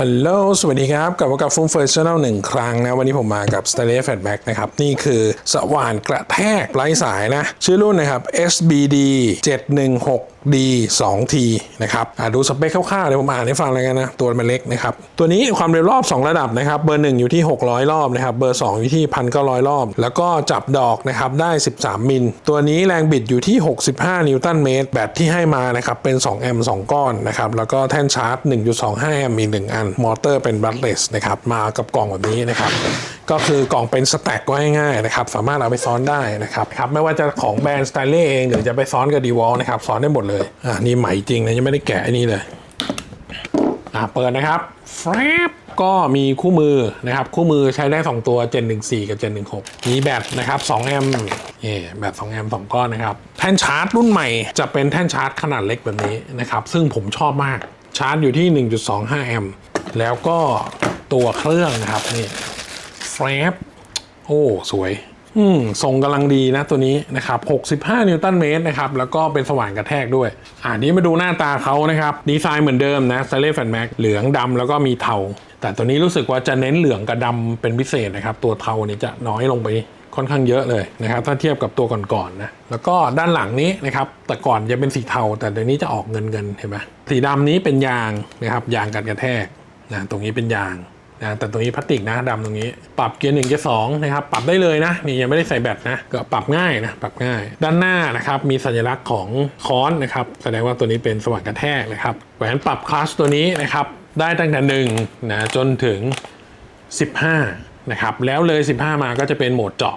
ฮัลโหล สวัสดีครับ กลับมากับฟุ้งเฟิร์สชั่นหนึ่งครั้งนะ วันนี้ผมมากับ s t a n l e แฟ a t b a c k นะครับ นี่คือสว่านกระแทกไร้สายนะ ชื่อรุ่นนะครับ SBD 716 D 2T นะครับดูสเปคคร่าวๆเดี๋ยวผมอ่านให้ฟังเลยกันนะตัวมันเล็กนะครับตัวนี้ความเร็วรอบ 2 ระดับนะครับเบอร์ 1 อยู่ที่ 600 รอบนะครับเบอร์ 2 อยู่ที่ 1,900 รอบ แล้วก็จับดอกนะครับได้ 13 มิล ตัวนี้แรงบิดอยู่ที่ 65 นิวตันเมตร แบตที่ให้มานะครับเป็น 2 แอมป์2ก้อนนะครับแล้วก็แท่นชาร์จ 1.25 แอมป์อีก 1 อัน มอเตอร์เป็นบัตเลสนะครับมากับกล่องแบบนี้นะครับ ก็คือกล่องเป็นสแต็กก็ง่ายๆนะครับ สามารถเอาไปซ้อนได้นะครับครับ ไม่ว่าจะของแบรนด์สไตล์เล่เองหรือจะไปซ้อนกับดีวอลนะครับ ซ้อนได้หมดเลย อ่านี่ใหม่จริงนะยังไม่ได้แกะอ้นี่เลย อ่าเปิดนะครับแฟบก็มีคู่มือนะครับ คู่มือใช้ได้ 2 ตัว Gen 14 กับ Gen 16มีแบตนะครับ2แอมป์นี่แบต2แอมป์2ก้อนนะครับ แท่นชาร์จรุ่นใหม่จะเป็นแท่นชาร์จขนาดเล็กแบบนี้นะครับ ซึ่งผมชอบมากชาร์จอยู่ที่ 1.25 แอมป์แล้วก็ตัวเครื่องนะครับนี่ แฟบโอ้สวย อืมทรงกำลังดีนะตัวนี้นะครับ 65 นิวตันเมตรนะครับ แล้วก็เป็นสว่านกระแทกด้วย อ่านี้มาดูหน้าตาเขานะครับ ดีไซน์เหมือนเดิมนะ s ซเลฟแฟนแม็กเหลืองดำแล้วก็มีเทา แต่ตัวนี้รู้สึกว่าจะเน้นเหลืองกับดำเป็นพิเศษนะครับ ตัวเทานี่จะน้อยลงไปค่อนข้างเยอะเลยนะครับ ถ้าเทียบกับตัวก่อนๆนะแล้วก็ด้านหลังนี้นะครับแต่ก่อนจะเป็นสีเทา แต่เดี๋ยวนี้จะออกเงินเงินเห็นไหมสีดำนี้เป็นยางนะครับยางกันกระแทกนะตรงนี้เป็นยาง นะแต่ตรงนี้พลาสติกนะดำตรงนี้ ปรับเกียร์หนึ่งเกียร์สองนะครับปรับได้เลยนะนี่ยังไม่ได้ใส่แบตนะก็ปรับง่ายนะปรับง่าย ด้านหน้านะครับมีสัญลักษณ์ของค้อนนะครับแสดงว่าตัวนี้เป็นสว่านกระแทกนะครับแหวนปรับคลัสตัวนี้นะครับได้ตั้งแต่หนึ่งนะจนถึง 15นะครับแล้วเลย 15 มาก็จะเป็นโหมดเจาะ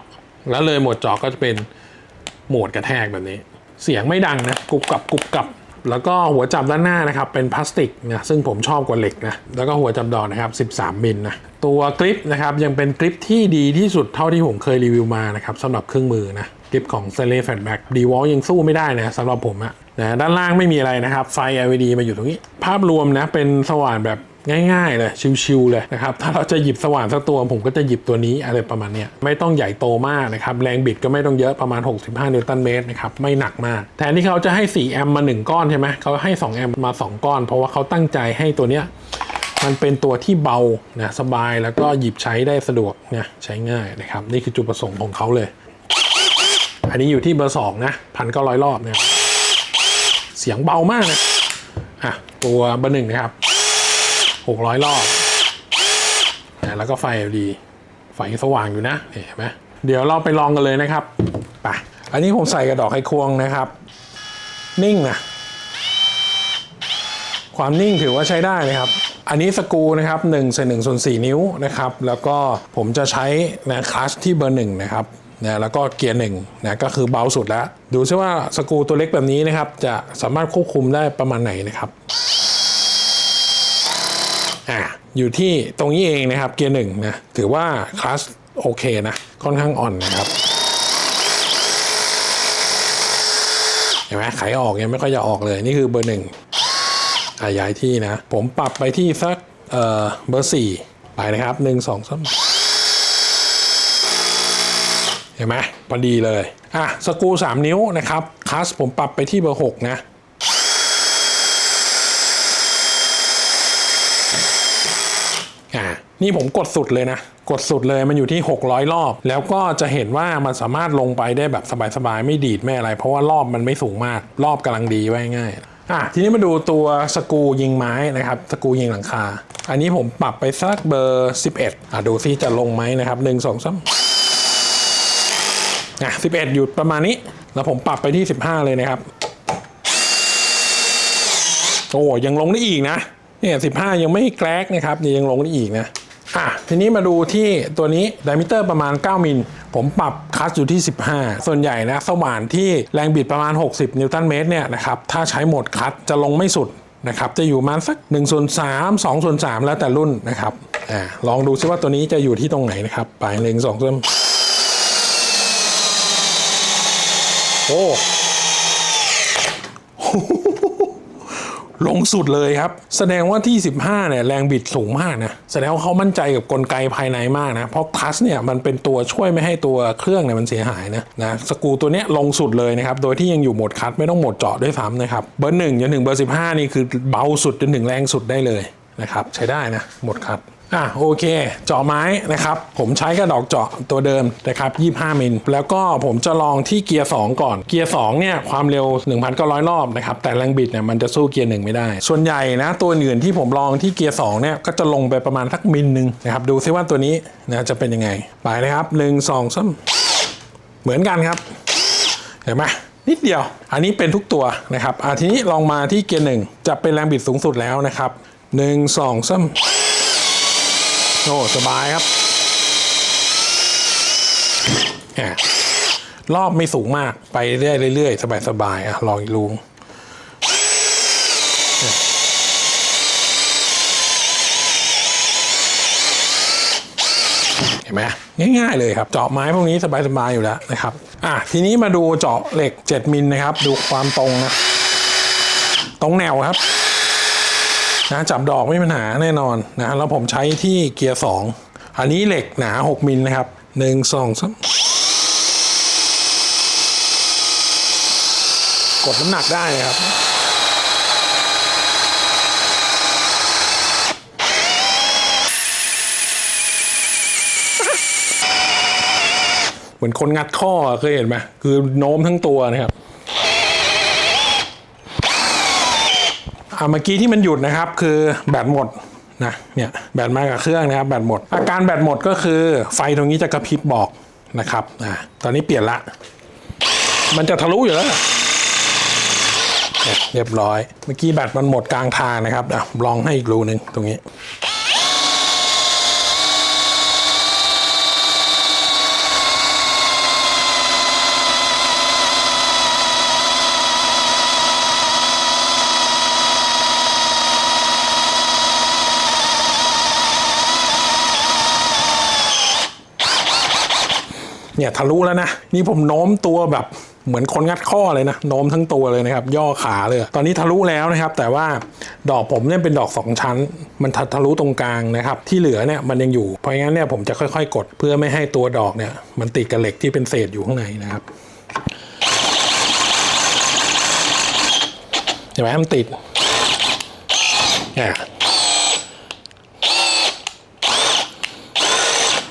แล้วเลยโหมดเจาะก็จะเป็นโหมดกระแทกแบบนี้ เสียงไม่ดังนะกรุบกับกรุบกับ แล้วก็หัวจับด้านหน้านะครับเป็นพลาสติกนะซึ่งผมชอบกว่าเหล็กนะแล้วก็หัวจับดอกนะครับ 13 มิลนะตัวกริปนะครับยังเป็นกริปที่ดีที่สุดเท่าที่ผมเคยรีวิวมานะครับสำหรับเครื่องมือนะกริปของเซเลฟแฟตแบ็กดีวอลยังสู้ไม่ได้นะสำหรับผมอะนะด้านล่างไม่มีอะไรนะครับไฟ LED มาอยู่ตรงนี้ ภาพรวมนะเป็นสว่านแบบ ง่ายๆเลยชิวๆเลยนะครับถ้าเราจะหยิบสว่านสักตัวผมก็จะหยิบตัวนี้อะไรประมาณเนี้ยไม่ต้องใหญ่โตมากนะครับแรงบิดก็ไม่ต้องเยอะประมาณ 65 นิวตันเมตรนะครับไม่หนักมากแทนที่เขาจะให้ 4 แอมป์มา 1 ก้อนใช่ไหมเขาให้ 2 แอมป์มา 2 ก้อน เพราะว่าเขาตั้งใจให้ตัวเนี้ยมันเป็นตัวที่เบานะสบายแล้วก็หยิบใช้ได้สะดวกนะใช้ง่ายนะครับนี่คือจุดประสงค์ของเขาเลย อันนี้อยู่ที่เบอร์สองนะพันเก้าร้อยรอบเนี่ยเสียงเบามากนะอะตัวเบอร์หนึ่งนะครับ หกร้อยรอบนะแล้วก็ไฟ LED ไฟสว่างอยู่นะนี่เห็นไหมเดี๋ยวเราไปลองกันเลยนะครับไปอันนี้ผมใส่กระดอกไขควงนะครับ นิ่งนะความนิ่งถือว่าใช้ได้นะครับ อันนี้สกูนะครับ1ใส่1ส่วน4นิ้วนะครับ แล้วก็ผมจะใช้นะคลัชที่เบอร์1นะครับนะแล้วก็เกียร์หนึ่งนะก็คือเบาสุดแล้ว ดูซิว่าสกูตัวเล็กแบบนี้นะครับ จะสามารถควบคุมได้ประมาณไหนนะครับ อะอยู่ที่ตรงนี้เองนะครับเกียร์หนึ่งนะถือว่าคลัชโอเคนะ ค่อนข้างอ่อนนะครับเห็นไหมไขออกยังไม่ค่อยจะออกเลยนี่คือเบอร์หนึ่งอะย้ายที่นะ ผมปรับไปที่สักเอ่อเบอร์สี่ไปนะครับหนึ่งสองสามเห็นไหมพอดีเลย อะสกูสามนิ้วนะครับคลัสผมปรับไปที่เบอร์หกนะ อ่า นี่ผมกดสุดเลยนะ กดสุดเลยมันอยู่ที่ 600 รอบ แล้วก็จะเห็นว่ามันสามารถลงไปได้แบบสบายๆ ไม่ดีดไม่อะไร เพราะว่ารอบมันไม่สูงมาก รอบกำลังดีไว้ง่ายอะทีนี้มาดูตัวสกูยิงไม้นะครับสกูยิงหลังคา อันนี้ผมปรับไปสักเบอร์ 11อะดูซิจะลงไหมนะครับ 1 2 3อะ11อยู่ประมาณนี้ แล้วผมปรับไปที่ 15 เลยนะครับ โอ้ยังลงได้อีกนะเนี่ย15ยังไม่แกลกนะครับยังลงได้อีกนะ อะทีนี้มาดูที่ตัวนี้ไดมิเตอร์ประมาณ 9 มิล ผมปรับคัสอยู่ที่ 15 ส่วนใหญ่นะสว่านที่แรงบิดประมาณ 60 นิวตันเมตรเนี่ยนะครับถ้าใช้โหมดคัสจะลงไม่สุดนะครับจะอยู่มาณสัก1ส่วน3 2ส่วน3แล้วแต่รุ่นนะครับอ่าลองดูซิว่าตัวนี้จะอยู่ที่ตรงไหนนะครับ ไป1 2 3โอ้ ลงสุดเลยครับ แสดงว่าที่ 15เนี่ยแรงบิดสูงมากนะแสดงว่าเขามั่นใจกับกลไกภายในมากนะ เพราะทัสเนี่ยมันเป็นตัวช่วยไม่ให้ตัวเครื่องเนี่ยมันเสียหายนะนะสกูตัวเนี้ยลงสุดเลยนะครับ โดยที่ยังอยู่โหมดคัสไม่ต้องโหมดเจาะด้วยซ้ำนะครับ เบอร์หนึ่งจนถึงเบอร์ 15 นี่คือเบาสุดจนถึงแรงสุดได้เลยนะครับใช้ได้นะหมดคัด อะโอเค เจาะไม้นะครับ ผมใช้กระดอกเจาะตัวเดิมนะครับ25มิลแล้วก็ผมจะลองที่เกียร์ 2 ก่อน เกียร์ 2 เนี่ย ความเร็ว 1,900 รอบนะครับ แต่แรงบิดเนี่ยมันจะสู้เกียร์ 1 ไม่ได้ ส่วนใหญ่นะ ตัวอื่นที่ผมลองที่เกียร์ 2 เนี่ย ก็จะลงไปประมาณสักมิลหนึ่งนะครับ ดูซิว่าตัวนี้นะจะเป็นยังไง ไปนะครับ 1 2 3 เหมือนกันครับ เห็นไหมนิดเดียว อันนี้เป็นทุกตัวนะครับอะทีนี้ลองมาที่เกียร์หนึ่งจะเป็นแรงบิดสูงสุดแล้วนะครับหนึ่งสองสาม โอ้สบายครับแหมรอบไม่สูงมากไปเรื่อยๆสบายๆอะลองอีกลุงเห็นไหมง่ายๆเลยครับ เจาะไม้พวกนี้สบายๆอยู่แล้วนะครับ อะทีนี้มาดูเจาะเหล็ก 7 มิลนะครับ ดูความตรงนะ ตรงแนวครับ นะจับดอกไม่มีปัญหาแน่นอนนะแล้วผมใช้ที่เกียร์ 2 อันนี้เหล็กหนา 6 มิลนะครับ 1 2 3 กดน้ำหนักได้นะครับเหมือนคนงัดข้อเคยเห็นไหมคือโน้มทั้งตัวนะครับ อ่าเมื่อกี้ที่มันหยุดนะครับคือแบตหมดนะเนี่ยแบตมากับเครื่องนะครับแบตหมด อาการแบตหมดก็คือไฟตรงนี้จะกระพริบบอกนะครับอ่าตอนนี้เปลี่ยนละ มันจะทะลุอยู่แล้วเนี่ยเรียบร้อย เมื่อกี้แบตมันหมดกลางทางนะครับอะลองให้อีกรูหนึ่งตรงนี้ เนี่ยทะลุแล้วนะ นี่ผมโน้มตัวแบบเหมือนคนงัดข้อเลยนะโน้มทั้งตัวเลยนะครับ ย่อขาเลย ตอนนี้ทะลุแล้วนะครับ แต่ว่าดอกผมเนี่ยเป็นดอกสองชั้น มันทะลุตรงกลางนะครับ ที่เหลือเนี่ยมันยังอยู่ เพราะงั้นเนี่ยผมจะค่อยๆ กดเพื่อไม่ให้ตัวดอกเนี่ยมันติดกับเหล็กที่เป็นเศษอยู่ข้างในนะครับเห็นไหมมันติดเนี่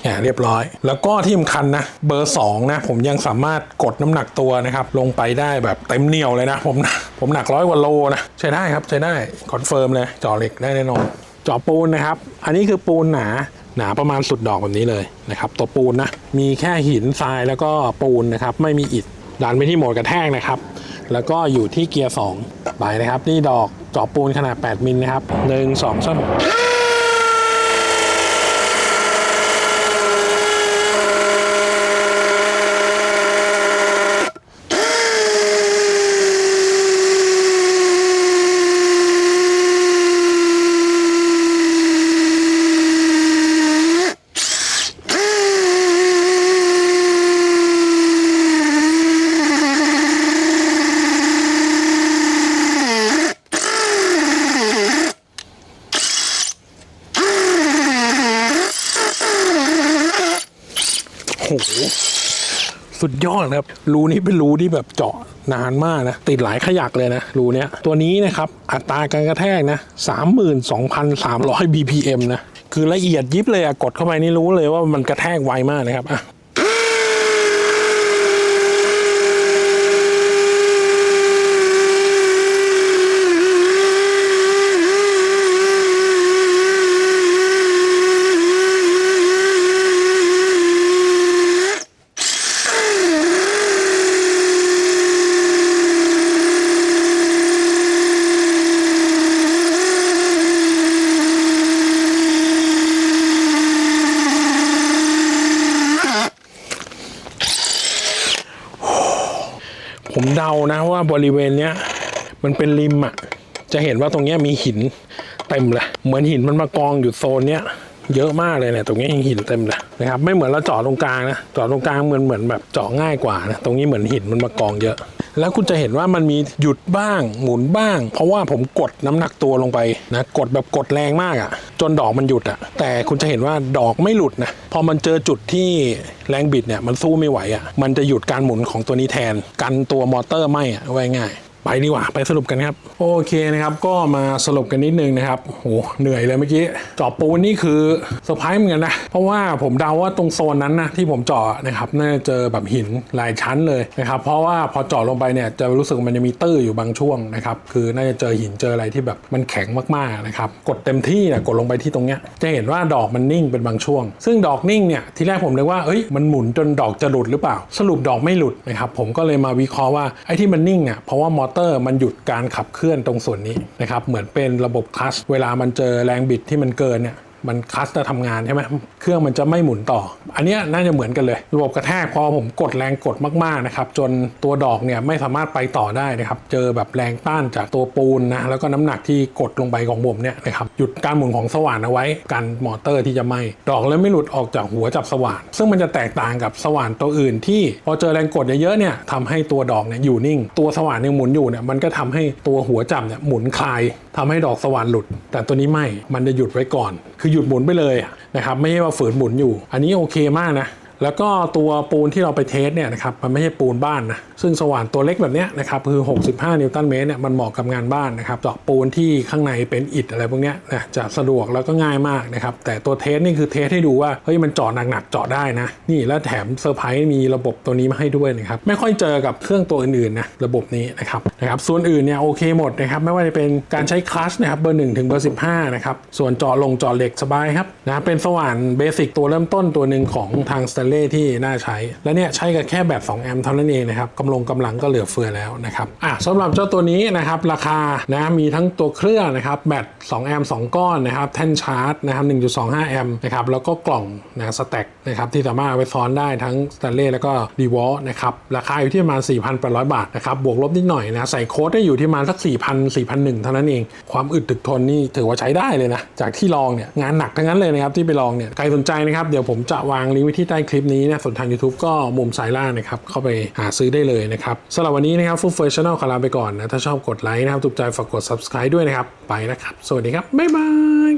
อ่าเรียบร้อย แล้วก็ที่สำคัญนะ เบอร์2นะผมยังสามารถกดน้ำหนักตัวนะครับ ลงไปได้แบบเต็มเหนียวเลยนะ ผมผมหนักร้อยกว่าโลนะใช้ได้ครับใช้ได้คอนเฟิร์มเลยจ่อเหล็กได้แน่นอนจ่อปูนนะครับ อันนี้คือปูนหนาหนาประมาณสุดดอกแบบนี้เลยนะครับตัวปูนนะมีแค่หินทรายแล้วก็ปูนนะครับไม่มีอิฐดันไปที่โหมดกระแทกนะครับ แล้วก็อยู่ที่เกียร์2ไปนะครับ นี่ดอกจอบปูนขนาด 8 มิลนะครับ 1 2 3 หสุดยอดครับรูนี้เป็นรูที่แบบเจาะนานมากนะ ติดหลายขยักเลยนะรูเนี้ยตัวนี้นะครับ อัตราการกระแทกนะ 32,300 BPM นะ คือละเอียดยิบเลยอะกดเข้าไปนี่รู้เลยว่ามันกระแทกไวมากนะครับอะ ผมเดานะว่าบริเวณเนี้ยมันเป็นริมอะจะเห็นว่าตรงเนี้ยมีหินเต็มเลย เหมือนหินมันมากองอยู่โซนเนี้ยเยอะมากเลยเนี่ยตรงนี้ยังหินเต็มเลยนะครับไม่เหมือนเราเจาะตรงกลางนะเจาะตรงกลางเหมือนเหมือนแบบเจาะง่ายกว่านะตรงนี้เหมือนหินมันมากองเยอะ แล้วคุณจะเห็นว่ามันมีหยุดบ้างหมุนบ้าง เพราะว่าผมกดน้ำหนักตัวลงไปนะกดแบบกดแรงมากอะ่ะ จนดอกมันหยุดอะ่ะ แต่คุณจะเห็นว่าดอกไม่หลุดนะพอมันเจอจุดที่แรงบิดเนี่ยมันสู้ไม่ไหวอะ่ะมันจะหยุดการหมุนของตัวนี้แทน กันตัวมอเตอร์ไหมอะ่ะไว้ง่าย ไปดีกว่าไปสรุปกันครับ โอเคนะครับก็มาสรุปกันนิดนึงนะครับโหเหนื่อยเลยเมื่อกี้จาะปูนนี่คือเซอร์ไพรส์เหมือนกันนะ เพราะว่าผมเดาว่าตรงโซนนั้นนะที่ผมเจาะนะครับน่าจะเจอแบบหินหลายชั้นเลยนะครับเพราะว่าพอเจาะลงไปเนี่ยจะรู้สึกมันจะมีตื้ออยู่บางช่วงนะครับคือน่าจะเจอหินเจออะไรที่แบบมันแข็งมากๆนะครับกดเต็มที่นะกดลงไปที่ตรงเนี้ยจะเห็นว่าดอกมันนิ่งเป็นบางช่วง ซึ่งดอกนิ่งเนี่ยทีแรกผมเลยว่าเอ้ยมันหมุนจนดอกจะหลุดหรือเปล่า สรุปดอกไม่หลุดนะครับผมก็เลยมาวิเคราะห์ว่าไอ้ที่มันนิ่งเนี่ยเพราะว่ามอเตอร์มันหยุดการขับเคลื่อนตรงส่วนนี้นะครับเหมือนเป็นระบบคลัชเวลามันเจอแรงบิดที่มันเกินเนี่ย มันคัสจะทำงานใช่ไหมเครื่องมันจะไม่หมุนต่อ อันนี้น่าจะเหมือนกันเลย ระบบกระแทกพอผมกดแรงกดมากๆนะครับ จนตัวดอกเนี่ยไม่สามารถไปต่อได้นะครับ เจอแบบแรงต้านจากตัวปูนนะแล้วก็น้ำหนักที่กดลงไปของผมเนี่ยนะครับหยุดการหมุนของสว่านเอาไว้กันมอเตอร์ที่จะไหม้ดอกเลยไม่หลุดออกจากหัวจับสว่าน ซึ่งมันจะแตกต่างกับสว่านตัวอื่น ที่พอเจอแรงกดเยอะๆเนี่ยทำให้ตัวดอกเนี่ยอยู่นิ่ง ตัวสว่านยังหมุนอยู่เนี่ยมันก็ทำให้ตัวหัวจับเนี่ยหมุนคลายทำให้ดอกสว่านหลุด แต่ตัวนี้ไม่มันจะหยุดไว้ก่อนคือหยุดหมุนไปเลยนะครับไม่ให้ว่าฝืนหมุนอยู่ อันนี้โอเคมากนะ แล้วก็ตัวปูนที่เราไปเทสเนี่ยนะครับมันไม่ใช่ปูนบ้านนะซึ่งสว่านตัวเล็กแบบนี้นะครับคือ 65 นิวตันเมตรเนี่ยมันเหมาะกับงานบ้านนะครับเจาะปูนที่ข้างในเป็นอิฐอะไรพวกนี้นะจะสะดวกแล้วก็ง่ายมากนะครับแต่ตัวเทสนี่คือเทสให้ดูว่าเฮ้ยมันเจาะหนักๆเจาะได้นะนี่แล้วแถมเซอร์ไพรส์มีระบบตัวนี้มาให้ด้วยนะครับไม่ค่อยเจอกับเครื่องตัวอื่นๆนะระบบนี้นะครับนะครับส่วนอื่นเนี่ยโอเคหมดนะครับไม่ว่าจะเป็นการใช้คลัชนะครับเบอร์1ถึงเบอร์15นะครับส่วนเจาะลงเจาะเหล็กสบายครับนะเป็นสว่านเบสิกตัวเริ่มต้นตัวหนึ่งของทางสเตเล่ที่น่าใช้ และเนี่ยใช้กับแค่แบบ2แอมป์เท่านั้นเองนะครับกำลงกำลังก็เหลือเฟือแล้วนะครับอะสำหรับเจ้าตัวนี้นะครับราคานะมีทั้งตัวเครื่องนะครับแบต2แอมป์2ก้อนนะครับแท่นชาร์จนะครับ1.25 แอมป์นะครับแล้วก็กล่องนะสแต็กนะครับที่สามารถเอาไปซ้อนได้ทั้งสเตเล่แล้วก็ดีวอลนะครับราคาอยู่ที่ประมาณ 4,800 บาทนะครับบวกลบนิดหน่อยนะใส่โค้ดได้อยู่ที่ประมาณสัก 4,000 4,001เท่านั้นเอง ความอึดถึกทนนี่ถือว่าใช้ได้เลยนะจากที่ลองเนี่ยงานหนักทั้งนั้นเลยนะครับที่ไปลองเนี่ยใครสนใจนะครับเดี๋ยวผมจะวางลิงก์ไว้ที่ใต้คลิปิปนี้นะส่วนทาง YouTube ก็มุมซ้ายล่างนะครับ เข้าไปหาซื้อได้เลยนะครับสำหรับวันนี้นะครับฟุ๊กเฟ r ชั่นลขอลาไปก่อนนะ ถ้าชอบกดไลค์นะครับถูกใจฝากกด subscribe ด้วยนะครับ ไปนะครับ สวัสดีครับ บ๊ายบาย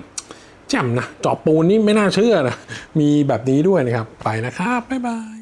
แจ่มนะจอบปูนนี่ไม่น่าเชื่อนะมีแบบนี้ด้วยนะครับไปนะครับบ๊ายบาย